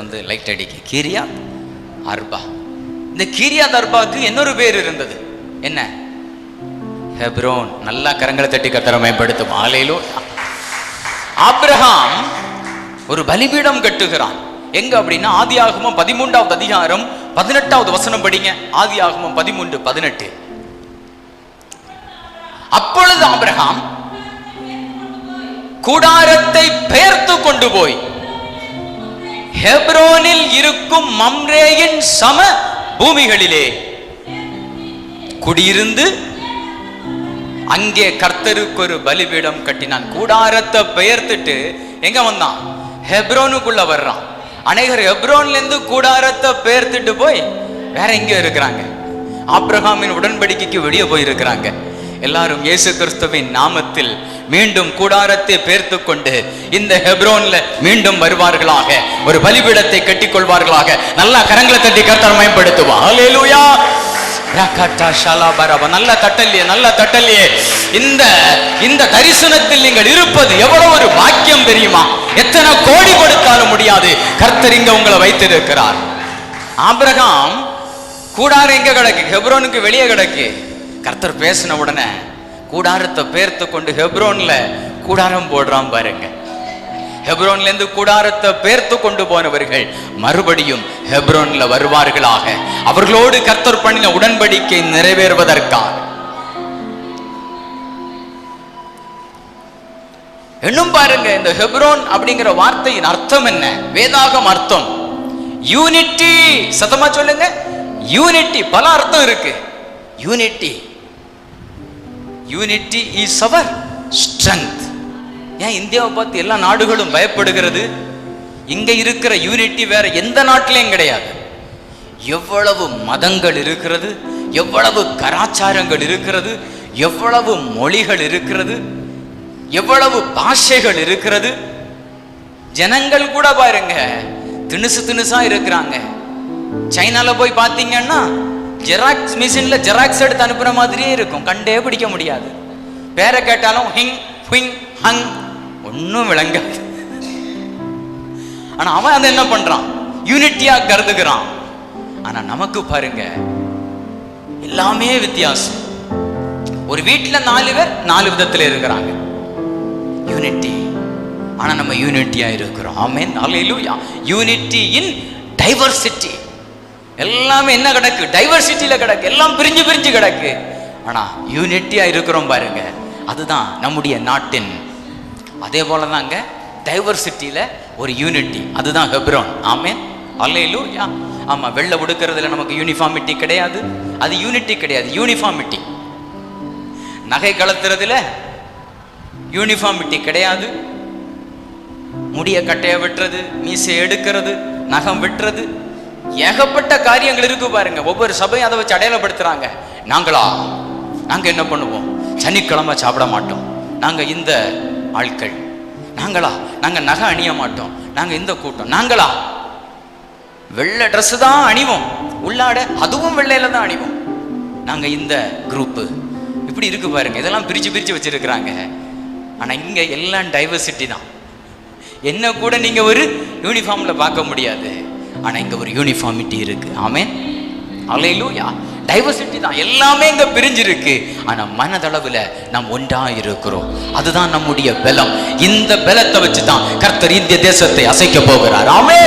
வந்து லைட் அடிக்கு. கீரியா அர்பா. இந்த கீரியா தர்பாவுக்கு இன்னொரு பேர் இருந்தது. என்ன? ஹெப்ரோன். நல்லா கரங்களை தட்டி கத்தர மேம்படுத்தும். ஆலையிலோ ஆப்ரஹாம் ஒரு பலிபீடம் கட்டுகிறான். எங்க அப்படின்னா ஆதி ஆதியாகமம் பதிமூன்றாவது அதிகாரம் பதினெட்டாவது வசனம் படிங்க. ஆதி ஆதியாகமம் பதிமூன்று பதினெட்டு. அப்பொழுது ஆப்ரஹாம் கூடாரத்தை பெயர்த்து கொண்டு போய் ஹெப்ரோனில் இருக்கும் மம்ரேயின் சம பூமிகளிலே குடியிருந்து அங்கே கர்த்தருக்கு ஒரு பலிபீடம் கட்டினான். கூடாரத்தை பெயர்த்துட்டு எங்க வந்தான்? ஹெப்ரோனுக்குள்ள வர்றான். அநேகர் ஹெப்ரோன்ல இருந்து கூடாரத்தை பெயர்த்துட்டு போய் வேற எங்க இருக்கிறாங்க. ஆப்ரஹாமின் உடன்படிக்கைக்கு வெளியே போயிருக்கிறாங்க. எல்லாரும் இயேசு கிறிஸ்துவின் நாமத்தில் மீண்டும் கூடாரத்தை பேர்த்து கொண்டு இந்த ஹெப்ரோன்ல மீண்டும் வருவார்களாக. ஒரு பலிபீடத்தை கட்டிக் கொள்வார்களாக நல்லா கரங்களை தட்டி கர்த்தர் மேம்படுத்துவா நல்ல தட்டல்லையே நல்ல தட்டல்லையே. இந்த இந்த தரிசனத்தில் நீங்கள் இருப்பது எவ்வளவு ஒரு பாக்கியம் தெரியுமா? எத்தனை கோடி கொடுத்தாலும் முடியாது. கர்த்தர் இங்க உங்களை வைத்திருக்கிறார். ஆபிரகாம் கூடாரம் எங்க கிடக்கு? ஹெப்ரோனுக்கு வெளியே கிடக்கு. கர்த்தர் பேசின உடனே கூடாரத்தை பேர்த்து கொண்டு ஹெப்ரோன்ல கூடாரம் போடுறான் பாருங்க. ஹெப்ரோன்ல இருந்து கூடாரத்தை பேர்த்து கொண்டு போனவர்கள் மறுபடியும் ஹெப்ரோன்ல வருவார்களாக. அவர்களோடு கர்த்தர் பண்ணின உடன்படிக்கை நிறைவேறுவதற்காக. இன்னும் பாருங்க இந்த ஹெப்ரோன் அப்படிங்கிற வார்த்தையின் அர்த்தம் என்ன? வேதாகம் அர்த்தம். யூனிட்டி சத்தமா சொல்லுங்க. யூனிட்டி பல அர்த்தம் இருக்கு. Unity unity is our strength ஏன் இந்தியாவை பார்த்து எல்லா நாடுகளும் பயப்படுகிறது? இங்க இருக்கிற யூனிட்டி வேற எந்த நாட்டிலையும் கிடையாது. எவ்வளவு மதங்கள் இருக்கிறது எவ்வளவு கலாச்சாரங்கள் இருக்கிறது எவ்வளவு மொழிகள் இருக்கிறது எவ்வளவு பாஷைகள் இருக்கிறது. ஜனங்கள் கூட பாருங்க திணுசு திணுசா இருக்கிறாங்க. சைனால போய் பார்த்தீங்கன்னா ஜெராக்ஸ் மிஷின்ல ஜெராக்ஸ் எடுத்து அனுப்புற மாதிரியே இருக்கும். கண்டே பிடிக்க முடியாது. பேரை கேட்டாலும் ஹிங் ஹுங் ஹங் ஒன்றும் விளங்காது. ஆனா அவன் அதை என்ன பண்றான்? யூனிட்டியா கருதுகிறான். ஆனா நமக்கு பாருங்க எல்லாமே வித்தியாசம். ஒரு வீட்டுல நாலு பேர் நாலு விதத்துல இருக்கிறாங்க. யூனிட்டி ஆனா நம்ம யூனிட்டியா இருக்கிறோம். ஆமே ஹalleluya யூனிட்டி இன் டைவர்சிட்டி எல்லாமே என்ன கிடக்கு? டைவர்சிட்டியில கிடக்கு. எல்லாம் பிரிஞ்சு பிரிஞ்சு கிடக்கு. ஆனா யூனிட்டியா இருக்கிறோம் பாருங்க. அதுதான் நம்முடைய நாட்டின். அதே போல தாங்க டைவர்சிட்டியில ஒரு யூனிட்டி அதுதான் ஹெப்ரோன். ஆமென். யா ஆமா வெள்ளை உடுக்கிறதுல நமக்கு யூனிஃபார்மிட்டி கிடையாது. அது யூனிட்டி கிடையாது. யூனிஃபார்மிட்டி நகை கலத்துறதுல யூனிஃபார்மிட்டி கிடையாது. முடிய கட்டையை வெட்டுறது மீசை எடுக்கிறது நகம் வெட்டுறது ஏகப்பட்ட காரியங்கள் இருக்கு பாருங்க. ஒவ்வொரு சபையும் அதை வச்சு அடையாளப்படுத்துறாங்க. நாங்களா? நாங்க என்ன பண்ணுவோம்? சனிக்கிழமை சாப்பிட மாட்டோம். நாங்க இந்த ஆட்கள். நாங்களா? நாங்க நகை அணிய மாட்டோம். நாங்க இந்த கூட்டம். நாங்களா? வெள்ளை ட்ரெஸ் தான் அணிவோம். உள்ளாட அதுவும் வெள்ளையில தான் அணிவோம். நாங்க இந்த குரூப்பு இப்படி இருக்கு பாருங்க. இதெல்லாம் பிரிச்சு பிரிச்சு வச்சிருக்கிறாங்க. ஆனா இங்க எல்லாம் டைவர்சிட்டி தான். என்ன கூட நீங்க ஒரு யூனிஃபார்ம்ல பார்க்க முடியாது. ஆனா இங்க ஒரு யூனிஃபார்மிட்டி இருக்கு. ஆமே அலையிலூயா டைவர்சிட்டி தான். எல்லாமே இங்க பிரிஞ்சிருக்கு. ஆனா மனதளவுல நாம் ஒன்றாக இருக்கிறோம். அதுதான் நம்முடைய பலம். இந்த பலத்தை வச்சு தான் கர்த்தர் இந்திய தேசத்தை அசைக்க போகிறார். ஆமே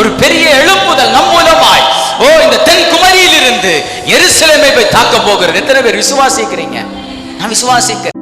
ஒரு பெரிய எழுப்புதல் நம் மூலமாய். ஓ இந்த தென் குமரியில் இருந்து போய் தாக்க போகிறது எத்தனை பேர் விசுவாசிக்கிறீங்க? நான் விசுவாசிக்கிறேன்.